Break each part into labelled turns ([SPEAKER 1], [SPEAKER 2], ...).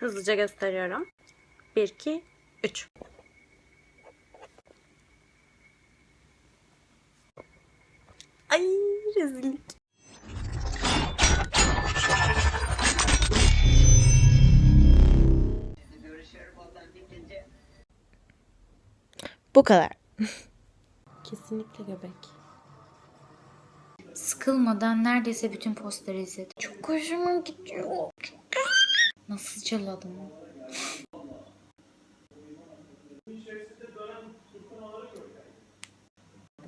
[SPEAKER 1] Hızlıca gösteriyorum. 1, 2, 3. Ay rezillik.
[SPEAKER 2] Bu kadar. Kesinlikle göbek.
[SPEAKER 3] Sıkılmadan neredeyse bütün posteri izledim. Çok hoşuma gidiyor. Nasıl cırladım o?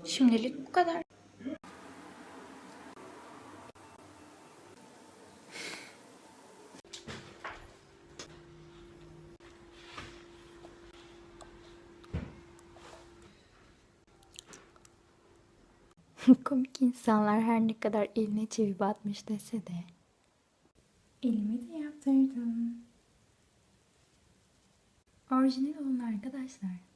[SPEAKER 3] Şimdilik bu kadar.
[SPEAKER 2] Komik insanlar her ne kadar eline çivi batmış dese de elimi de yaptırdım. Orijinal olun arkadaşlar.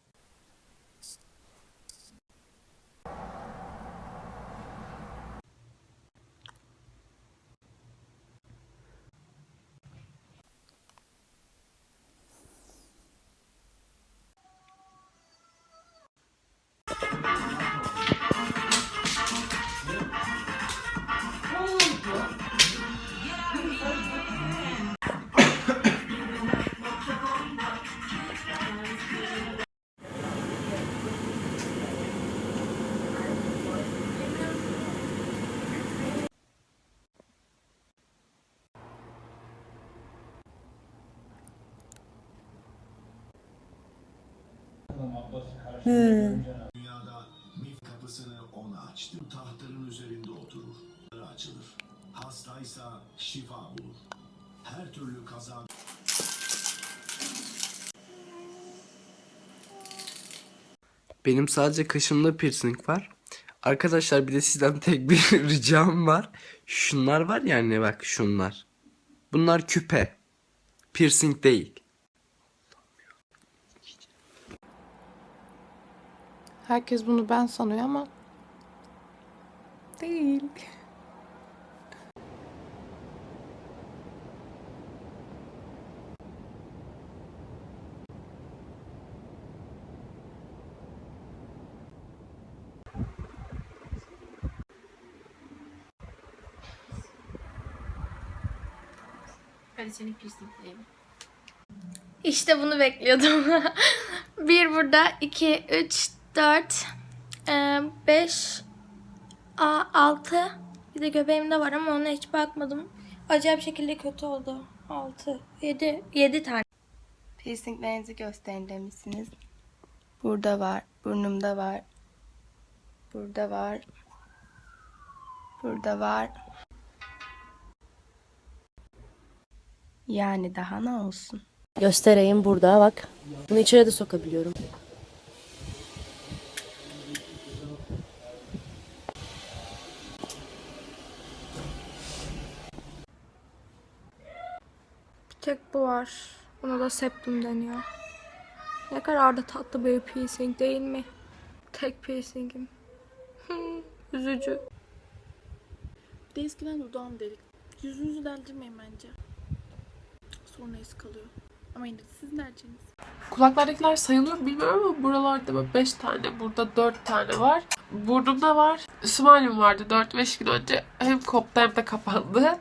[SPEAKER 4] Dünyada mif kapısını ona açtı. Tahtların üzerinde oturur. Açılır. Hastaysa şifa bulur. Her türlü kaza
[SPEAKER 5] Benim sadece kaşımda piercing var. Arkadaşlar bir de sizden tek bir ricam var. Şunlar var ya anne bak şunlar. Bunlar küpe. Piercing değil.
[SPEAKER 6] Herkes bunu ben sanıyor ama değil.
[SPEAKER 7] İşte bunu bekliyordum. bir burada, iki, üç, dört, e, beş, a, altı. Bir de göbeğimde var ama ona hiç bakmadım. Acayip şekilde kötü oldu. Altı, yedi, yedi tane.
[SPEAKER 6] Piercinglerinizi gösterin demişsiniz. Burada var, burnumda var. Burada var. Burada var. Yani daha ne olsun?
[SPEAKER 2] Göstereyim burada bak. Bunu içeri de sokabiliyorum.
[SPEAKER 7] Var. Buna da septum deniyor. Ne kadar da tatlı bir piercing değil mi? Tek piercingim. Üzücü.
[SPEAKER 8] Bir de eskiden dudağım delik. Yüzünüzü deldirmeyin bence. Sonra iz kalıyor. Ama yine sizin tercihiniz.
[SPEAKER 9] Kulaklardakiler sayılıyor bilmiyorum ama buralarda böyle 5 tane, burada 4 tane var. Burnumda var. Smile'ım vardı 4-5 gün önce. Hem koptu hem de kapandı.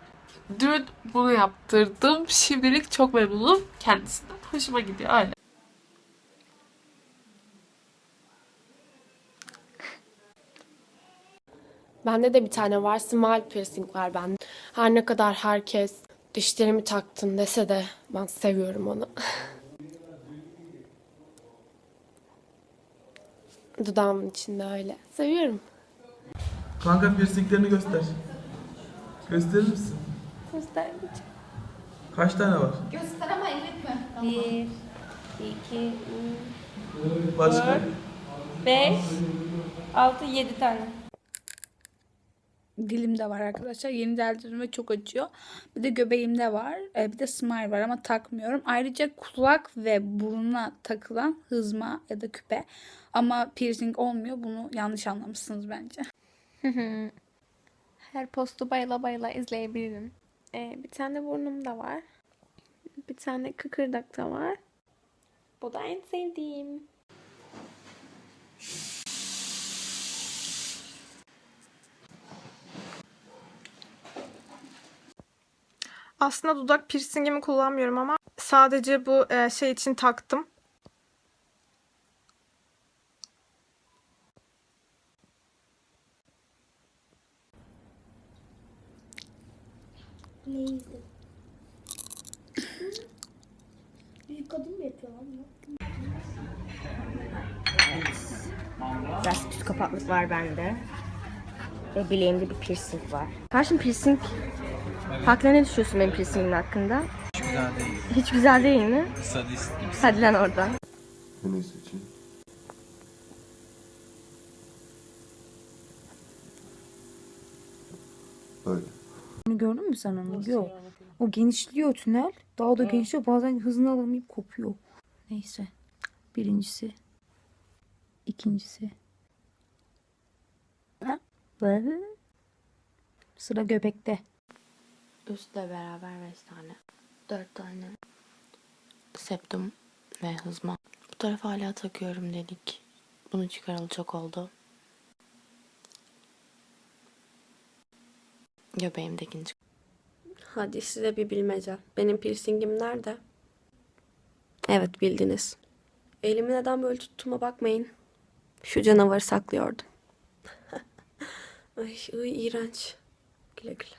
[SPEAKER 9] Dün bunu yaptırdım. Şimdilik çok memnunum kendisinden. Hoşuma gidiyor öyle.
[SPEAKER 6] Bende de bir tane var. Smile piercing var bende. Her ne kadar herkes dişlerimi taktın dese de ben seviyorum onu. Dudağımın içinde öyle. Seviyorum.
[SPEAKER 10] Kanka piercinglerini göster. Gösterir misin?
[SPEAKER 6] Göstermeyeceğim.
[SPEAKER 10] Kaç tane var?
[SPEAKER 7] Bir, iki,
[SPEAKER 10] Başka?
[SPEAKER 7] beş, altı, yedi tane.
[SPEAKER 8] Dilimde var arkadaşlar. Yeni deldirdim ve çok acıyor. Bir de göbeğimde var. Ee, bir de smile var ama takmıyorum. Ayrıca kulak ve buruna takılan hızma ya da küpe. Ama piercing olmuyor. Bunu yanlış anlamışsınız bence.
[SPEAKER 6] Her postu bayıla bayıla izleyebilirim. Ee, bir tane burnumda var.
[SPEAKER 11] Bir tane kıkırdak da var. Bu da en sevdiğim.
[SPEAKER 6] Aslında dudak piercingimi kullanmıyorum ama sadece bu e, şey için taktım.
[SPEAKER 11] Biraz psikopatlık var bende. Ve bileğimde bir piercing var. Karşım piercing. Hakkında ne düşünüyorsun benim piercingim hakkında? Hiç güzel değil. Hiç güzel değil mi? Sadist Hadi lan oradan.
[SPEAKER 12] Ne seçeyim? Böyle.
[SPEAKER 13] Gördün mü sen onu? Yok. O genişliyor tünel. Daha da genişliyor. Bazen hızını alamayıp kopuyor. Neyse. Birincisi. ikincisi. Ha? Böyle. Sıra göbekte.
[SPEAKER 3] Üstle beraber 5 tane. 4 tane. Septum ve hızma. Bu tarafa hala takıyorum dedik. Bunu çıkaralı çok oldu. Göbeğimdekini
[SPEAKER 11] Hadi size bir bilmece. Benim piercingim nerede? Evet bildiniz. Elimi neden böyle tuttuğuma bakmayın. Şu canavarı saklıyordum. Ay, ay iğrenç. Güle güle.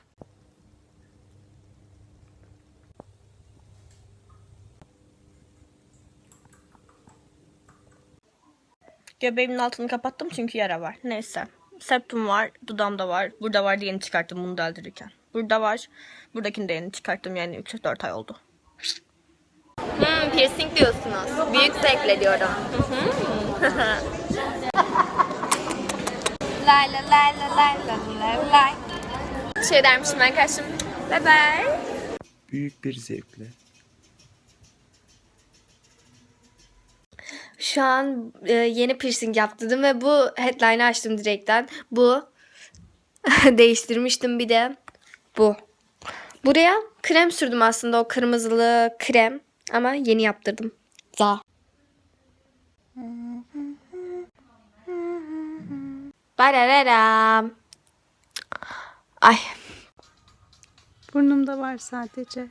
[SPEAKER 11] Göbeğimin altını kapattım çünkü yara var. Neyse. Septum var, dudağımda var. Burada var diye yeni çıkarttım bunu deldirirken. Burada var. Buradakini de yeni çıkarttım yani 3-4 ay oldu.
[SPEAKER 1] Hmm, piercing diyorsunuz. Büyük zevkle diyorum. lay lay lay lay lay lay Şey dermişim arkadaşım. Bye bye.
[SPEAKER 14] Büyük bir zevkle.
[SPEAKER 1] Şu an e, yeni piercing yaptırdım ve bu headline'ı açtım direkten. Bu değiştirmiştim bir de. Bu. Buraya krem sürdüm aslında o kırmızılı krem. Ama yeni yaptırdım. Za. Bararam. Ay
[SPEAKER 15] Burnumda var sadece.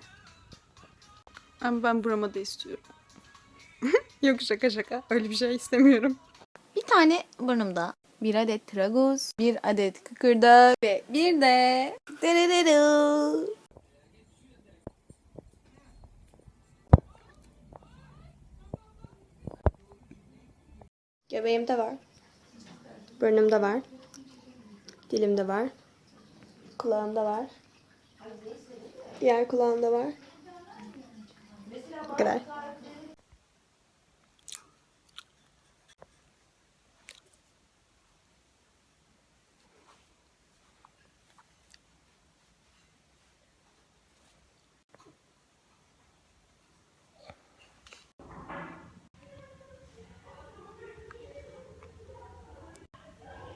[SPEAKER 15] Ama ben burama da istiyorum. Yok şaka şaka. Öyle bir şey istemiyorum.
[SPEAKER 16] Bir tane burnumda. Bir adet tragus, bir adet kıkırdak ve bir de dererere.
[SPEAKER 11] Göbeğimde var. Burnumda var. Dilimde var. Kulağımda var. Diğer kulağımda var. Bu kadar.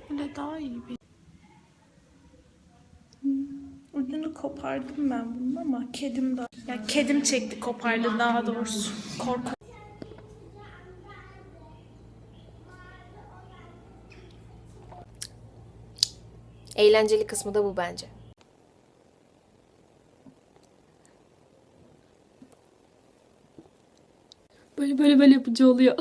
[SPEAKER 15] Böyle daha iyi bir... Hmm, Ucunu kopardım ben bunun ama kedim de... Ya kedim çekti kopardı daha doğrusu. Korku.
[SPEAKER 17] Eğlenceli kısmı da bu bence.
[SPEAKER 15] Böyle böyle böyle yapıcı oluyor.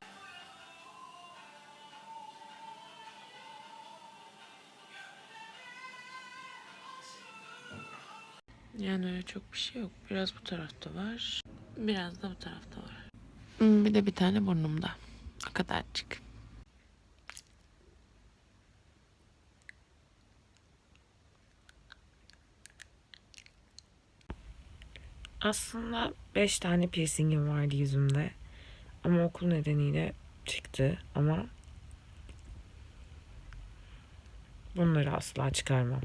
[SPEAKER 3] Yani öyle çok bir şey yok. Biraz bu tarafta var. Biraz da bu tarafta var. Hmm, Bir de bir tane burnumda. O kadarcık.
[SPEAKER 18] Aslında 5 tane piercingim vardı yüzümde. Ama okul nedeniyle çıktı ama bunları asla çıkarmam.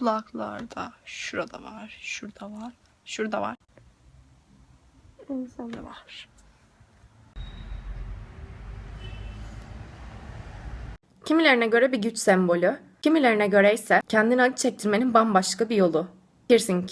[SPEAKER 15] Kulaklarda, şurada var, şurada var, Şurada var. Ensede var.
[SPEAKER 19] Kimilerine göre bir güç sembolü, kimilerine göre ise kendini acı çektirmenin bambaşka bir yolu. Piercing.